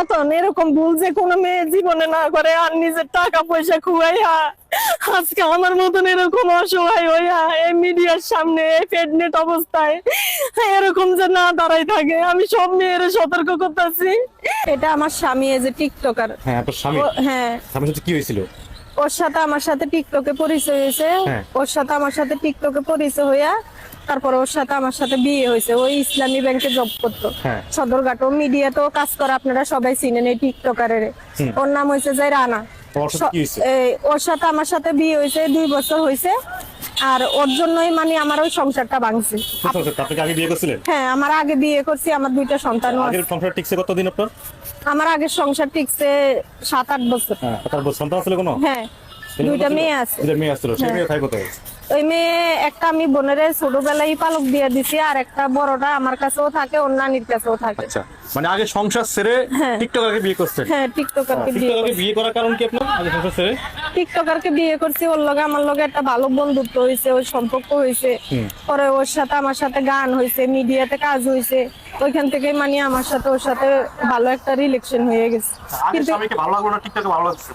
তখন এরকম ভুল যে কোনো মেয়ে জীবনে না করে আর নিজের টাকা পয়সা খুয়াইয়া আজকে আমার মতন এরকম অসহায় হইয়া এই মিডিয়ার সামনে এই প্রেগনেন্ট অবস্থায় এরকম যে না দাঁড়াই থাকে আমি সব মেয়ের সতর্ক করতেছি। এটা আমার স্বামী এই যে টিকটকার। হ্যাঁ আপনার স্বামী? হ্যাঁ। স্বামীর সাথে কি হয়েছিল? ওর সাথে আমার সাথে টিকটকে পরিচয় হয়েছে। হ্যাঁ। ওর সাথে আমার সাথে টিকটকে পরিচয় হইয়া তারপরে ওর সাথে আমার সাথে বিয়ে হয়েছে। ওই ইসলামী ব্যাংকে জব করতো। হ্যাঁ। সদরঘাট ও মিডিয়াতেও কাজ করে আপনারা সবাই চিনেন এই টিকটকারের ওর নাম হয়েছে যে রানা। ওর সাথে আমার সাথে বিয়ে হয়েছে দুই বছর হয়েছে আর ওর জন্যই মানে আমার ওই সংসারটা ভাঙছে। আপনি আগে বিয়ে করছিলেন? হ্যাঁ আমার আগে বিয়ে করছি আমার দুইটা সন্তান আগের সংসার টিকছে কতদিন আপনার? আমার আগের সংসার টিকছে সাত আট বছর। হ্যাঁ তার সন্তান আসলে কোনো? হ্যাঁ দুইটা মেয়ে আছে। দুইটা মেয়ে আসছিল সেই হ্যাঁ। মেয়ে কোথায়? ওই মেয়ে একটা আমি বোনের ছোটবেলায় পালক দিয়ে দিছি আর একটা বড়টা আমার কাছেও থাকে ওর নানির কাছেও থাকে। আচ্ছা মানে আগে সংসার ছেড়ে হ্যাঁ। টিকটকারকে বিয়ে হ্যাঁ টিকটকারকে বিয়ে টিকটকারকে। বিয়ে করার কারণ কি আপনার আগে সংসার ছেড়ে টিকটকারকে বিয়ে করছি ওর লগে আমার লগে একটা ভালো বন্ধুত্ব হয়েছে ওই সম্পর্ক হয়েছে পরে ওর সাথে আমার সাথে গান হয়েছে মিডিয়াতে কাজ হয়েছে ওইখান থেকে মানে আমার সাথে ওর সাথে ভালো একটা রিলেকশন হয়ে গেছে। কিন্তু ভালো লাগল না টিকটকে ভালো লাগছে?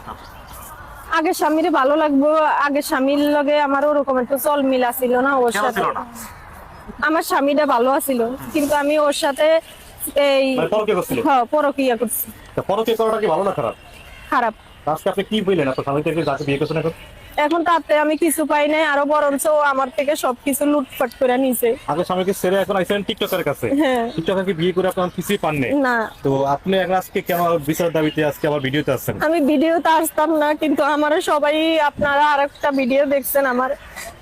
আগে স্বামীর ভালো লাগবো আগে স্বামীর লগে আমার ওরকম একটা চল মিল ছিল না ওর সাথে। আমার স্বামীটা ভালো আছিল কিন্তু আমি ওর সাথে এই মানে হ্যাঁ পরকিয়া করছি। পরকিয়া করাটা কি ভালো না খারাপ? খারাপ। আজকে আপনি কি বললেন? আপনার স্বামী থেকে যাকে বিয়ে করছেন এখন? এখন তাতে আমি কিছু পাই নাই আরও বরঞ্চ আমার থেকে সবকিছু লুটপাট করে নিছে। আগে স্বামীকে ছেড়ে এখন আইসেন টিকটকের কাছে। হ্যাঁ। টিকটকারকে বিয়ে করে আপনার কিছুই পাননি না। তো আপনি এখন আজকে কেন বিচার দাবিতে আজকে আবার ভিডিওতে আসছেন? আমি ভিডিওতে আসতাম না কিন্তু আমার সবাই আপনারা আরেকটা ভিডিও দেখছেন আমার।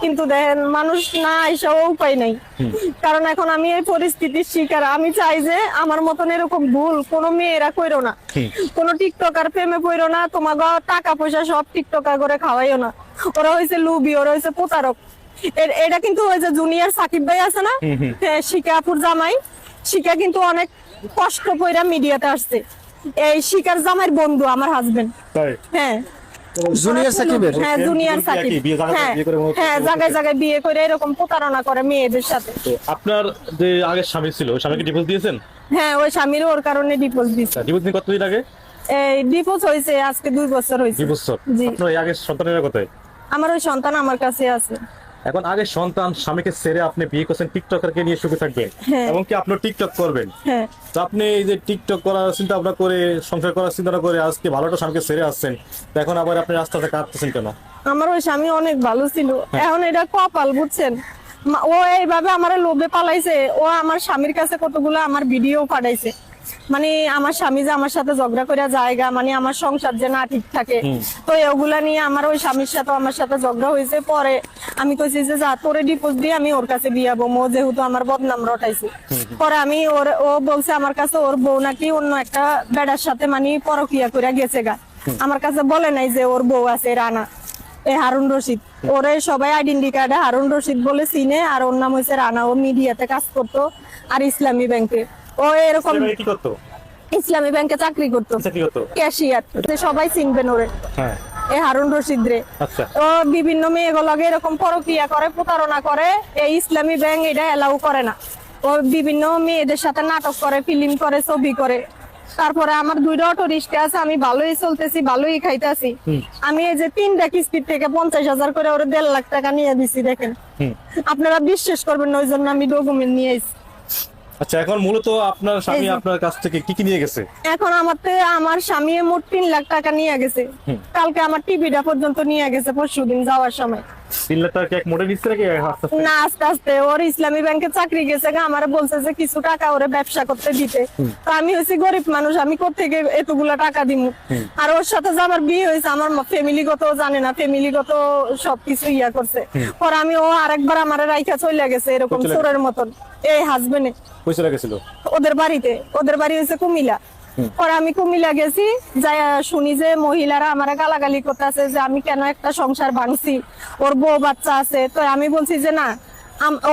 কিন্তু দেখেন মানুষ না এসব উপায় নাই। কারণ এখন আমি এই পরিস্থিতির শিকার। আমি চাই যে আমার মতন এরকম ভুল কোনো মেয়েরা কইরো না। কোনো টিকটকার প্রেমে পড়ো না তোমার টাকা পয়সা সব টিকটকার করে খাওয়াইও না। ওরা হয়েছে লুবি ওরা হয়েছে প্রতারক। এটা কিন্তু ওই যে জুনিয়র সাকিব ভাই আছে না? হ্যাঁ, শিকাপুর জামাই। শিকা কিন্তু অনেক কষ্ট কইরা মিডিয়াতে আসছে। এই শিকার জামাইয়ের বন্ধু আমার হাজবেন্ড হ্যাঁ। জুনিয়র সাকিবের? হ্যাঁ জুনিয়র বিয়ে সাকিব হ্যাঁ জায়গায় জায়গায় বিয়ে করে এরকম প্রতারণা করে মেয়েদের সাথে। আপনার যে আগের স্বামী ছিল স্বামীকে ডিভোর্স দিয়েছেন? হ্যাঁ ওই স্বামীর ওর কারণে ডিভোর্স দিচ্ছে ডিভোর্স কতদিন আগে? এই ডিভোর্স হয়েছে আজকে দুই বছর হয়েছে। দুই বছর। আপনার এই আগের সন্তানের কোথায়? আমার ওই সন্তান আমার কাছে আছে। এখন আগে সন্তান স্বামীকে ছেড়ে আপনি বিয়ে করছেন টিকটকারকে নিয়ে সুখে থাকবেন হ্যাঁ। এবং কি আপনি টিকটক করবেন? হ্যাঁ। তো আপনি এই যে টিকটক করার চিন্তা ভাবনা করে সংসার করার চিন্তা করে আজকে ভালোটা স্বামীকে ছেড়ে আসছেন তো এখন আবার আপনি রাস্তাতে কাটতেছেন কেন? আমার ওই স্বামী অনেক ভালো ছিল। এখন এটা কপাল বুঝছেন? ও এইভাবে আমার লোভে পালাইছে। ও আমার স্বামীর কাছে কতগুলো আমার ভিডিও পাঠাইছে। মানে আমার স্বামী যে আমার সাথে ঝগড়া করে জায়গা মানে আমার সংসার যে না ঠিক থাকে। তো ওগুলা নিয়ে আমার ওই স্বামীর সাথে আমার সাথে ঝগড়া হয়েছে পরে আমি কইছি যে যা তোরে ডিপোজ দিয়ে আমি ওর কাছে বিয়াবো মো যেহেতু আমার বদনাম রটাইছে। পরে আমি ওর ও বলছে আমার কাছে ওর বউ নাকি অন্য একটা বেড়ার সাথে মানে পরকিয়া করে গেছে গা আমার কাছে বলে নাই যে ওর বউ আছে রানা এই হারুন রশিদ। ওরে সবাই আইডেন্টি কার্ডে হারুন রশিদ বলে চিনে আর ওর নাম হয়েছে রানা। ও মিডিয়াতে কাজ করতো আর ইসলামী ব্যাংকে। ও এরকম কি করতো? ইসলামী ব্যাংকে চাকরি করতো। চাকরি করতো? ক্যাশিয়ার। সবাই চিনবেন ওরে। হ্যাঁ। এই হারুন রশিদ রে আচ্ছা। ও বিভিন্ন মেয়েগুলোকে এরকম পরকিয়া করে প্রতারণা করে। এই ইসলামী ব্যাংক এটা করে না। ও বিভিন্ন মেয়েদের সাথে নাটক করে ফিল্ম করে ছবি করে। তারপরে আমার দুইটা অটো রিক্সা আছে আমি ভালোই চলতেছি ভালোই খাইতেছি। আমি এই যে তিনটা কিস্তির থেকে পঞ্চাশ হাজার করে ওরে দেড় লাখ টাকা নিয়ে দিছি দেখেন। আপনারা বিশ্বাস করবেন ওই জন্য আমি ডকুমেন্ট নিয়ে আচ্ছা এখন মূলত আপনার স্বামী আপনার কাছ থেকে কি কি নিয়ে গেছে? এখন আমার আমার স্বামী মোট তিন লাখ টাকা নিয়ে গেছে। কালকে আমার টিভিটা পর্যন্ত নিয়ে গেছে পরশুদিন যাওয়ার সময়। টাকা কি এক মোটে নিচ্ছে নাকি? আস্তে আস্তে। না আস্তে আস্তে। ওর ইসলামী ব্যাংকে চাকরি গেছে আমার বলছে যে কিছু টাকা ওরে ব্যবসা করতে দিতে। তো আমি হচ্ছি গরিব মানুষ। আমি কোথেকে এতগুলা টাকা দিব আর ওর সাথে যে আমার বিয়ে হয়েছে আমার ফ্যামিলিগত জানে না। ফ্যামিলিগত সবকিছু ইয়া করছে। পর আমি ও আরেকবার আমার রাইখা চলে গেছে এরকম চোরের মতন। এই হাজবেন্ডে ওদের বাড়িতে। ওদের বাড়ি হয়েছে কুমিলা পরে আমি কুমিলা গেছি যাই শুনি যে মহিলারা আমার গালাগালি করতেছে যে আমি কেন একটা সংসার ভাঙছি ওর বউ বাচ্চা আছে। তো আমি বলছি যে না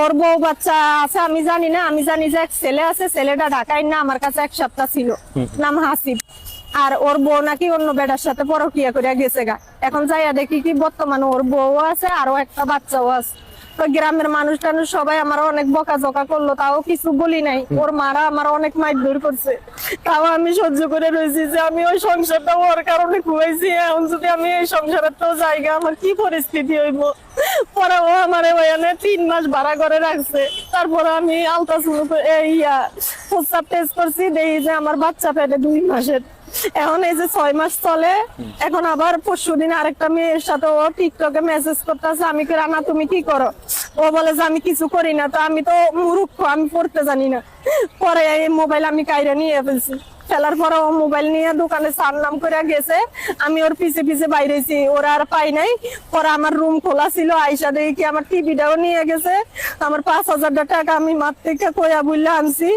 ওর বউ বাচ্চা আছে আমি জানি না আমি জানি যে এক ছেলে আছে ছেলেটা ঢাকায় না আমার কাছে এক সপ্তাহ ছিল। নাম হাসিব। আর ওর বউ নাকি অন্য বেটার সাথে পরকিয়া করে গেছে গা। এখন যাইয়া দেখি কি বর্তমানে ওর বউ আছে আরও একটা বাচ্চাও আছে। গ্রামের মানুষ টানুষ সবাই আমার অনেক বকাঝকা করল তাও কিছু বলি নাই। ওর মারা আমার অনেক মারধর করছে। তাও আমি সহ্য করে রয়েছি যে আমি ওই সংসারটা ওর কারণে খুয়াইছি এখন যদি আমি এই সংসারের তো জায়গা আমার কি পরিস্থিতি হইব? পরে ও আমার ওখানে তিন মাস ভাড়া করে রাখছে। তারপরে আমি আলট্রাসাউন্ড ইয়া প্রস্তাব টেস্ট করছি দেখি যে আমার বাচ্চা পেটে দুই মাসের। এখন এই যে ছয় মাস চলে এখন আবার পরশু দিন আরেকটা মেয়ের সাথে ও টিকটকে মেসেজ করতেছে আমি কি রানা তুমি কি করো? ও বলে যে আমি কিছু করি না। তো আমি তো মুরুক্ষ আমি পড়তে জানি না। পরে এই মোবাইল আমি কাইরে নিয়ে ফেলছি। ফেলার পরে ও মোবাইল নিয়ে দোকানে সার নাম করে গেছে আমি ওর পিছে পিছে বাইরেছি ওরা আর পাই নাই। পরে আমার রুম খোলা ছিল আইসা দেখি কি আমার টিভিটাও নিয়ে গেছে। আমার পাঁচ হাজার টাকা আমি মার থেকে কয়া বললে আনছি।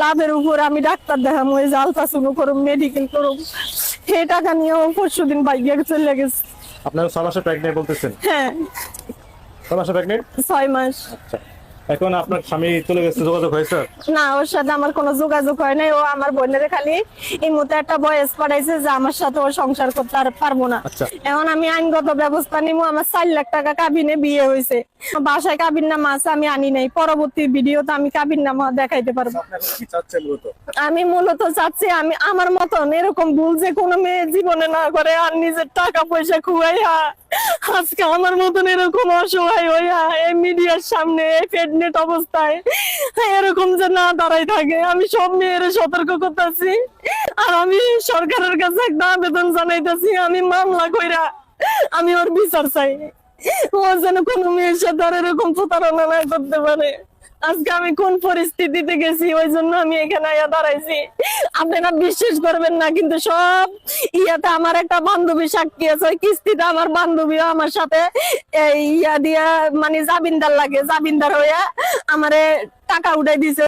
লাভের উপর আমি ডাক্তার দেখাম ওই যে আলট্রাসাউন্ড করুম মেডিকেল করুম। সেই টাকা নিয়ে ও পরশু দিন বাইকে চলে গেছে। আপনার ছয় মাসে প্রেগনেন্ট বলতেছেন? হ্যাঁ। ছয় মাসে প্রেগনেন্ট ছয় মাস। আচ্ছা। এখন আপনার স্বামী চলে গেছে যোগাযোগ হয়েছে না ওর সাথে আমার কোনো যোগাযোগ হয় নাই। ও আমার বোনের খালি এই মতো একটা বয়স পাঠাইছে যে আমার সাথে ও সংসার করতে আর পারব না। আচ্ছা। এখন আমি আইনগত ব্যবস্থা নিবো আমার চার লাখ টাকা কাবিনে বিয়ে হয়েছে। বাসায় কাবিন নামা আছে আমি আনি নাই। পরবর্তী ভিডিওতে আমি কাবিন নামা দেখাইতে পারব। আপনার কি চাচ্ছেন মূলত? আমি মূলত চাচ্ছি আমি আমার মতন এরকম ভুল যে কোনো মেয়ে জীবনে না করে আর নিজের টাকা পয়সা খুয়াইয়া আজকে আমার মতন এরকম অসহায় হইয়া এই মিডিয়ার সামনে, এই অবস্থায় এরকম যে না দাঁড়াই থাকে। আমি সব মেয়ের সতর্ক করতেছি আর আমি সরকারের কাছে একটা আবেদন জানাইতেছি, আমি মামলা কইরা আমি ওর বিচার চাই। ও যেন কোনো মেয়ের সাথে আর এরকম প্রতারণা না করতে পারে। আজকে আমি কোন পরিস্থিতিতে গেছি, ওই জন্য আমি এখানে আয়া দাঁড়াইছি। আপনারা বিশ্বাস করবেন না, কিন্তু সব ইয়াতে আমার একটা বান্ধবী সাক্ষী আছে কিস্তিতে আমার বান্ধবীও আমার সাথে এই ইয়া দিয়া মানে জাবিনদার লাগে জাবিনদার হইয়া আমারে টাকা উঠাই দিছে।